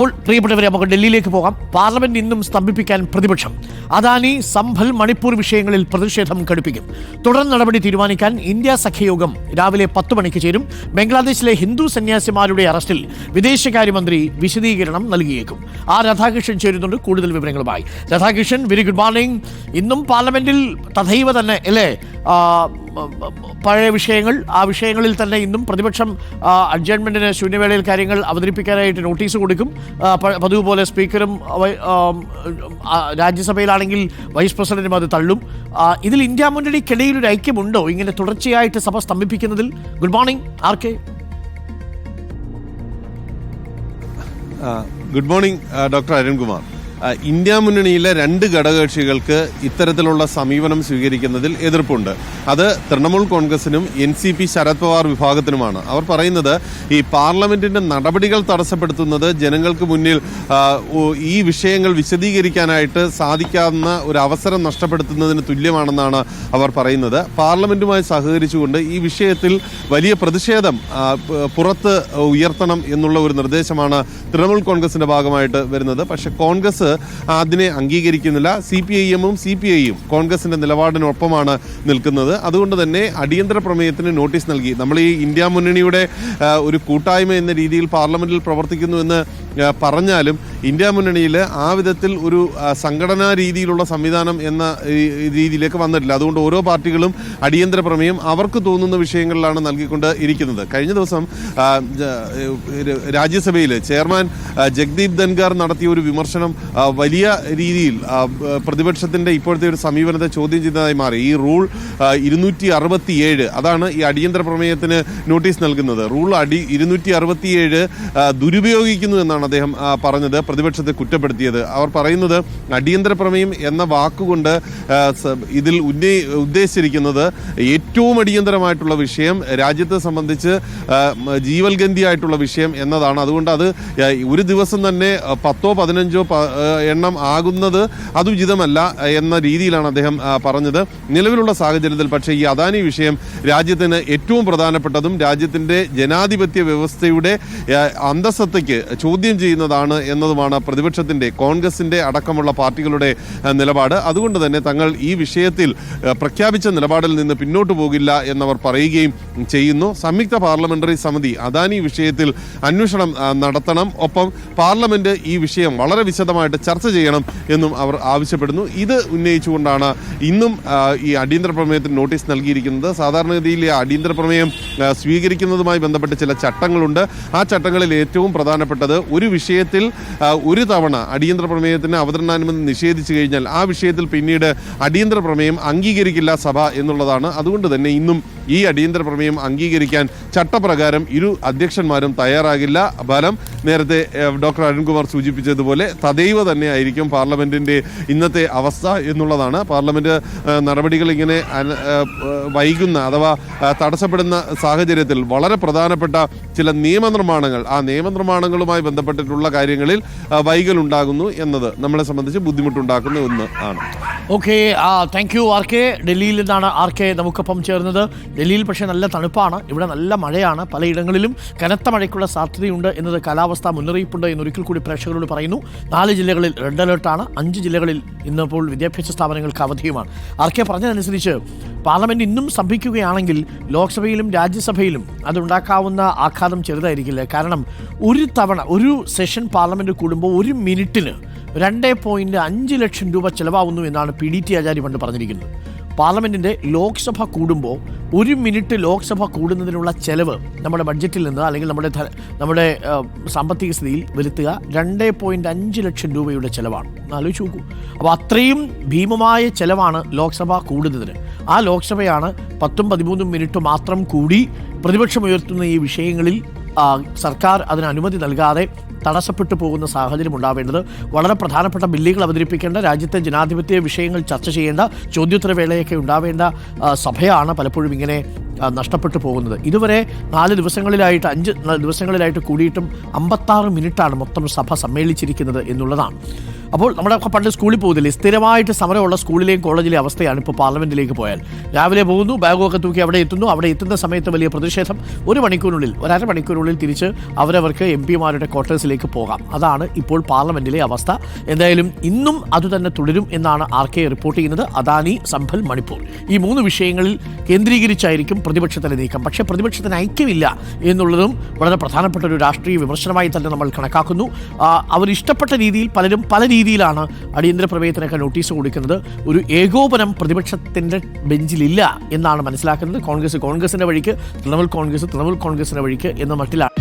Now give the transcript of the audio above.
അപ്പോൾ പ്രിയപ്പെട്ടവരെ നമുക്ക് ഡൽഹിയിലേക്ക് പോകാം. പാർലമെന്റ് ഇന്നും സ്തംഭിപ്പിക്കാൻ പ്രതിപക്ഷം. അദാനി സംഭൽ മണിപ്പൂർ വിഷയങ്ങളിൽ പ്രതിഷേധം കടുപ്പിക്കും. തുടർ നടപടി തീരുമാനിക്കാൻ ഇന്ത്യ സഖ്യയോഗം രാവിലെ പത്ത് മണിക്ക് ചേരും. ബംഗ്ലാദേശിലെ ഹിന്ദു സന്യാസിമാരുടെ അറസ്റ്റിൽ വിദേശകാര്യമന്ത്രി വിശദീകരണം നൽകിയേക്കും. ആ രാധാകൃഷ്ണൻ ചേരുന്നുണ്ട്. കൂടുതൽ വിവരങ്ങളുമായി. രാധാകൃഷ്ണൻ വെരി ഗുഡ് മോർണിംഗ് ഇന്നും പാർലമെന്റിൽ തഥൈവ തന്നെ അല്ലേ? പഴയ വിഷയങ്ങൾ ആ വിഷയങ്ങളിൽ തന്നെ ഇന്നും പ്രതിപക്ഷം അഡ്ജസ്റ്റ്മെന്റിന് ശൂന്യവേളയിൽ കാര്യങ്ങൾ അവതരിപ്പിക്കാനായിട്ട് നോട്ടീസ് കൊടുക്കും. പതിവ് പോലെ സ്പീക്കറും രാജ്യസഭയിലാണെങ്കിൽ വൈസ് പ്രസിഡന്റും അത് തള്ളും. ഇതിൽ ഇന്ത്യ മുന്നണിക്കിടയിൽ ഒരു ഐക്യമുണ്ടോ? ഇങ്ങനെ തുടർച്ചയായിട്ട് സഭ സ്തംഭിപ്പിക്കുന്നതിൽ? Good morning R K good morning doctor Arunkumar. India മുന്നണിയിലെ രണ്ട് ഘടകകക്ഷികൾക്ക് ഇത്തരത്തിലുള്ള സമീപനം സ്വീകരിക്കുന്നതിൽ എതിർപ്പുണ്ട്. അത് തൃണമൂൽ കോൺഗ്രസിനും N C P Sharad Pawar വിഭാഗത്തിനുമാണ്. അവർ പറയുന്നത് ഈ പാർലമെന്റിന്റെ നടപടികൾ തടസ്സപ്പെടുത്തുന്നത് ജനങ്ങൾക്ക് മുന്നിൽ ഈ വിഷയങ്ങൾ വിശദീകരിക്കാനായിട്ട് സാധിക്കാവുന്ന ഒരു അവസരം നഷ്ടപ്പെടുത്തുന്നതിന് തുല്യമാണെന്നാണ് അവർ പറയുന്നത്. പാർലമെന്റുമായി സഹകരിച്ചുകൊണ്ട് ഈ വിഷയത്തിൽ വലിയ പ്രതിഷേധം പുറത്ത് ഉയർത്തണം എന്നുള്ള ഒരു നിർദ്ദേശമാണ് തൃണമൂൽ കോൺഗ്രസിന്റെ ഭാഗമായിട്ട് വരുന്നത്. പക്ഷേ കോൺഗ്രസ് അതിനെ അംഗീകരിക്കുന്നില്ല. സി പി ഐ എമ്മും സി പി ഐയും കോൺഗ്രസിന്റെ നിലപാടിനൊപ്പമാണ് നിൽക്കുന്നത്. അതുകൊണ്ട് തന്നെ അടിയന്തര പ്രമേയത്തിന് നോട്ടീസ് നൽകി. നമ്മൾ ഈ ഇന്ത്യ മുന്നണിയുടെ ഒരു കൂട്ടായ്മ എന്ന രീതിയിൽ പാർലമെന്റിൽ പ്രവർത്തിക്കുന്നു എന്ന് പറഞ്ഞാലും ഇന്ത്യ മുന്നണിയിൽ ആ വിധത്തിൽ ഒരു സംഘടനാ രീതിയിലുള്ള സംവിധാനം എന്ന രീതിയിലേക്ക് വന്നിട്ടില്ല. അതുകൊണ്ട് ഓരോ പാർട്ടികളും അടിയന്തര പ്രമേയം അവർക്ക് തോന്നുന്ന വിഷയങ്ങളിലാണ് നൽകിക്കൊണ്ട് ഇരിക്കുന്നത്. കഴിഞ്ഞ ദിവസം രാജ്യസഭയിൽ ചെയർമാൻ ജഗ്ദീപ് ധൻഖാർ നടത്തിയ ഒരു വിമർശനം വലിയ രീതിയിൽ പ്രതിപക്ഷത്തിന്റെ ഇപ്പോഴത്തെ ഒരു സമീപനത്തെ ചോദ്യം ചെയ്തതായി മാറി. ഈ റൂൾ ഇരുന്നൂറ്റി അറുപത്തിയേഴ് അതാണ് ഈ അടിയന്തര പ്രമേയത്തിന് നോട്ടീസ് നൽകുന്നത്. റൂൾ അടി ഇരുന്നൂറ്റി അറുപത്തിയേഴ് ദുരുപയോഗിക്കുന്നു എന്നാണ് അദ്ദേഹം പറഞ്ഞത് പ്രതിപക്ഷത്തെ കുറ്റപ്പെടുത്തിയത്. അവർ പറയുന്നത് അടിയന്തര പ്രമേയം എന്ന വാക്കുകൊണ്ട് ഇതിൽ ഉന്നയി ഉദ്ദേശിച്ചിരിക്കുന്നത് ഏറ്റവും അടിയന്തരമായിട്ടുള്ള വിഷയം രാജ്യത്തെ സംബന്ധിച്ച് ജീവൽഗന്ധിയായിട്ടുള്ള വിഷയം എന്നതാണ്. അതുകൊണ്ട് അത് ഒരു ദിവസം തന്നെ പത്തോ പതിനഞ്ചോ എണ്ണം ആകുന്നത് അത് ഉചിതമല്ല എന്ന രീതിയിലാണ് അദ്ദേഹം പറഞ്ഞത്. നിലവിലുള്ള സാഹചര്യത്തിൽ പക്ഷേ ഈ അദാനി വിഷയം രാജ്യത്തിന് ഏറ്റവും പ്രധാനപ്പെട്ടതും രാജ്യത്തിന്റെ ജനാധിപത്യ വ്യവസ്ഥയുടെ അന്തസ്സത്തയ്ക്ക് ചോദ്യം ചെയ്യുന്നതാണ് എന്നതുമാണ് പ്രതിപക്ഷത്തിന്റെ കോൺഗ്രസിന്റെ അടക്കമുള്ള പാർട്ടികളുടെ നിലപാട്. അതുകൊണ്ട് തന്നെ തങ്ങൾ ഈ വിഷയത്തിൽ പ്രഖ്യാപിച്ച നിലപാടിൽ നിന്ന് പിന്നോട്ട് പോകില്ല എന്നവർ പറയുകയും ചെയ്യുന്നു. സംയുക്ത പാർലമെന്ററി സമിതി അദാനി വിഷയത്തിൽ അന്വേഷണം നടത്തണം. ഒപ്പം പാർലമെന്റ് ഈ വിഷയം വളരെ വിശദമായിട്ട് ചർച്ച ചെയ്യണം എന്നും അവർ ആവശ്യപ്പെടുന്നു. ഇത് ഉന്നയിച്ചുകൊണ്ടാണ് ഇന്നും ഈ അടിയന്തര പ്രമേയത്തിന് നോട്ടീസ് നൽകിയിരിക്കുന്നത്. സാധാരണഗതിയിൽ ഈ അടിയന്തര പ്രമേയം സ്വീകരിക്കുന്നതുമായി ബന്ധപ്പെട്ട് ചില ചട്ടങ്ങളുണ്ട്. ആ ചട്ടങ്ങളിൽ ഏറ്റവും പ്രധാനപ്പെട്ടത് ഒരു വിഷയത്തിൽ ഒരു തവണ അടിയന്തര പ്രമേയത്തിന് അവതരണാനുമതി നിഷേധിച്ചു കഴിഞ്ഞാൽ ആ വിഷയത്തിൽ പിന്നീട് അടിയന്തര പ്രമേയം അംഗീകരിക്കില്ല സഭ എന്നുള്ളതാണ്. അതുകൊണ്ട് തന്നെ ഇന്നും ഈ അടിയന്തര പ്രമേയം അംഗീകരിക്കാൻ ചട്ടപ്രകാരം ഇരു അധ്യക്ഷന്മാരും തയ്യാറാകില്ല. ഫലം നേരത്തെ ഡോക്ടർ അരുൺകുമാർ സൂചിപ്പിച്ചതുപോലെ തദൈവ തന്നെ ആയിരിക്കും പാർലമെന്റിന്റെ ഇന്നത്തെ അവസ്ഥ എന്നുള്ളതാണ്. പാർലമെന്റ് നടപടികൾ ഇങ്ങനെ വൈകുന്ന അഥവാ തടസ്സപ്പെടുന്ന സാഹചര്യത്തിൽ വളരെ പ്രധാനപ്പെട്ട ചില നിയമനിർമ്മാണങ്ങൾ. ആ നിയമനിർമ്മാണങ്ങളുമായി ബന്ധപ്പെട്ടിട്ടുള്ള കാര്യങ്ങളിൽ വൈകലുണ്ടാകുന്നു എന്നത് നമ്മളെ സംബന്ധിച്ച് ബുദ്ധിമുട്ടുണ്ടാക്കുന്ന ഒന്ന് ആണ്. Okay thank you R K. ഡൽഹിയിൽ നിന്നാണ് ആർ കെ നമുക്കൊപ്പം ചേർന്നത്. ഡൽഹിയിൽ പക്ഷേ നല്ല തണുപ്പാണ്. ഇവിടെ നല്ല മഴയാണ്. പലയിടങ്ങളിലും കനത്ത മഴയ്ക്കുള്ള സാധ്യതയുണ്ട് എന്നത് കാലാവസ്ഥാ മുന്നറിയിപ്പുണ്ട് എന്നൊരിക്കൽ കൂടി പ്രേക്ഷകരോട് പറയുന്നു. നാല് ജില്ലകളിൽ റെഡ് അലേർട്ടാണ് അഞ്ച് ജില്ലകളിൽ ഇന്നിപ്പോൾ വിദ്യാഭ്യാസ സ്ഥാപനങ്ങൾക്ക് അവധിയുമാണ്. ആർ കെ പറഞ്ഞതനുസരിച്ച് പാർലമെന്റ് ഇന്നും സംഭിക്കുകയാണെങ്കിൽ ലോക്സഭയിലും രാജ്യസഭയിലും അതുണ്ടാക്കാവുന്ന ആഘാതം ചെറുതായിരിക്കില്ല. കാരണം ഒരു തവണ ഒരു സെഷൻ പാർലമെന്റ് കൂടുമ്പോൾ ഒരു മിനിറ്റിന് രണ്ട് പോയിന്റ് അഞ്ച് ലക്ഷം രൂപ ചിലവാകുന്നു എന്നാണ് പി ഡി ടി ആചാര്യ പണ്ട് പറഞ്ഞിരിക്കുന്നത്. പാർലമെന്റിന്റെ ലോക്സഭ കൂടുമ്പോൾ ഒരു മിനിറ്റ് ലോക്സഭ കൂടുന്നതിനുള്ള ചെലവ് നമ്മുടെ ബഡ്ജറ്റിൽ നിന്ന് അല്ലെങ്കിൽ നമ്മുടെ നമ്മുടെ സാമ്പത്തിക സ്ഥിതിയിൽ വരുത്തുക രണ്ട് പോയിന്റ് അഞ്ച് ലക്ഷം രൂപയുടെ ചിലവാണ്. ആലോചിച്ച് നോക്കൂ. അപ്പോൾ അത്രയും ഭീമമായ ചിലവാണ് ലോക്സഭ കൂടുന്നതിന്. ആ ലോക്സഭയാണ് പത്തും പതിമൂന്നും മിനിറ്റ് മാത്രം കൂടി പ്രതിപക്ഷം ഉയർത്തുന്ന ഈ വിഷയങ്ങളിൽ സർക്കാർ അതിന് അനുമതി നൽകാതെ തടസ്സപ്പെട്ടു പോകുന്ന സാഹചര്യം ഉണ്ടാവേണ്ടത്. വളരെ പ്രധാനപ്പെട്ട ബില്ലുകൾ അവതരിപ്പിക്കേണ്ട രാജ്യത്തെ ജനാധിപത്യ വിഷയങ്ങൾ ചർച്ച ചെയ്യേണ്ട ചോദ്യോത്തരവേളയൊക്കെ ഉണ്ടാവേണ്ട സഭയാണ് പലപ്പോഴും ഇങ്ങനെ നഷ്ടപ്പെട്ടു പോകുന്നത്. ഇതുവരെ നാല് ദിവസങ്ങളിലായിട്ട് അഞ്ച് ദിവസങ്ങളിലായിട്ട് കൂടിയിട്ടും അമ്പത്താറ് മിനിറ്റാണ് മൊത്തം സഭ സമ്മേളിച്ചിരിക്കുന്നത് എന്നുള്ളതാണ്. അപ്പോൾ നമ്മുടെ പണ്ട് സ്കൂളിൽ പോകുന്നില്ലേ സ്ഥിരമായിട്ട് സമരമുള്ള സ്കൂളിലെയും കോളേജിലെയും അവസ്ഥയാണ് ഇപ്പോൾ പാർലമെന്റിലേക്ക് പോയാൽ. രാവിലെ പോകുന്നു ബാഗൊക്കെ തൂക്കി അവിടെ എത്തുന്നു അവിടെ എത്തുന്ന സമയത്ത് വലിയ പ്രതിഷേധം. ഒരു മണിക്കൂറിനുള്ളിൽ ഒരര മണിക്കൂറിനുള്ളിൽ തിരിച്ച് അവരവർക്ക് എം പിമാരുടെ ക്വാർട്ടേഴ്സിലേക്ക് കോൺഗ്രസിലേക്ക് പോകാം. അതാണ് ഇപ്പോൾ പാർലമെന്റിലെ അവസ്ഥ. എന്തായാലും ഇന്നും അതുതന്നെ തുടരും എന്നാണ് ആർ കെ റിപ്പോർട്ട് ചെയ്യുന്നത്. അദാനി സംഭൽ മണിപ്പൂർ. ഈ മൂന്ന് വിഷയങ്ങളിൽ കേന്ദ്രീകരിച്ചായിരിക്കും പ്രതിപക്ഷത്തിന്റെ നീക്കം. പക്ഷേ പ്രതിപക്ഷത്തിന് ഐക്യമില്ല എന്നുള്ളതും വളരെ പ്രധാനപ്പെട്ട ഒരു രാഷ്ട്രീയ വിമർശനമായി തന്നെ നമ്മൾ കണക്കാക്കുന്നു. അവർ ഇഷ്ടപ്പെട്ട രീതിയിൽ പലരും പല രീതിയിലാണ് അടിയന്തര പ്രമേയത്തിനൊക്കെ നോട്ടീസ് കൊടുക്കുന്നത്. ഒരു ഏകോപനം പ്രതിപക്ഷത്തിന്റെ ബെഞ്ചിലില്ല എന്നാണ് മനസ്സിലാക്കുന്നത്. കോൺഗ്രസ് കോൺഗ്രസിന്റെ വഴിക്ക് തൃണമൂൽ കോൺഗ്രസ് തൃണമൂൽ കോൺഗ്രസിന്റെ വഴിക്ക് എന്ന മട്ടിലാണ്.